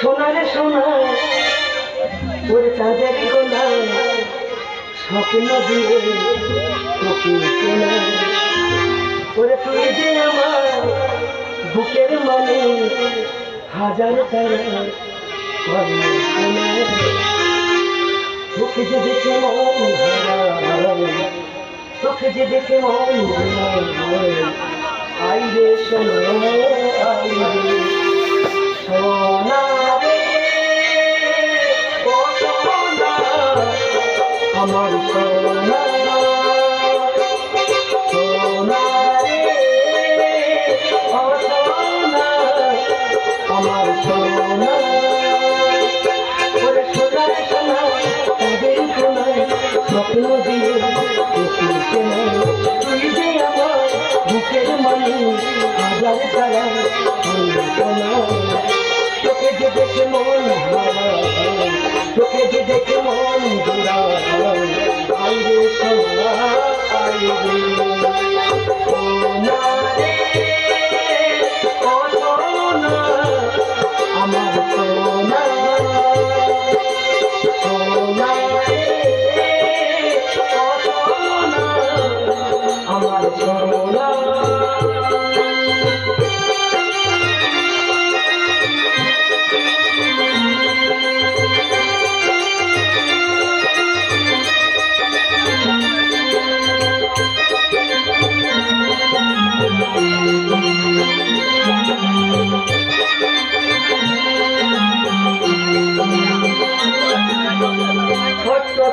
সোনারে সোনা ওরে চাঁদের গোলা স্বপ্ন দিয়ে তোকে কেনা ওরে তুই যে আমার বুকের মানে হাজার তারা তোকে যে দেখে মন তোকে যে দেখে মন হারায় সোনা আই সোনা দেখে মন তোকে যে দেখে মন ঘুরায় আইরে সোনা আইরে সোনা আমার সোনা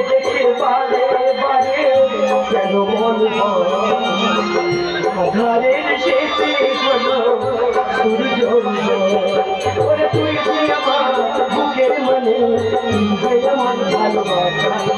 উদয়। তোকে বারে কেন মনে আধারের শেষে হলো সূর্য ওরে তুই যে আমার বুকের মানে তুই আমার ভালোবাসা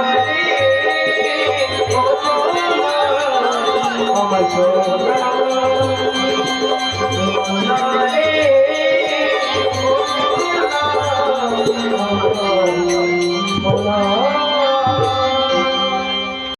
I'm a soldier. I'm.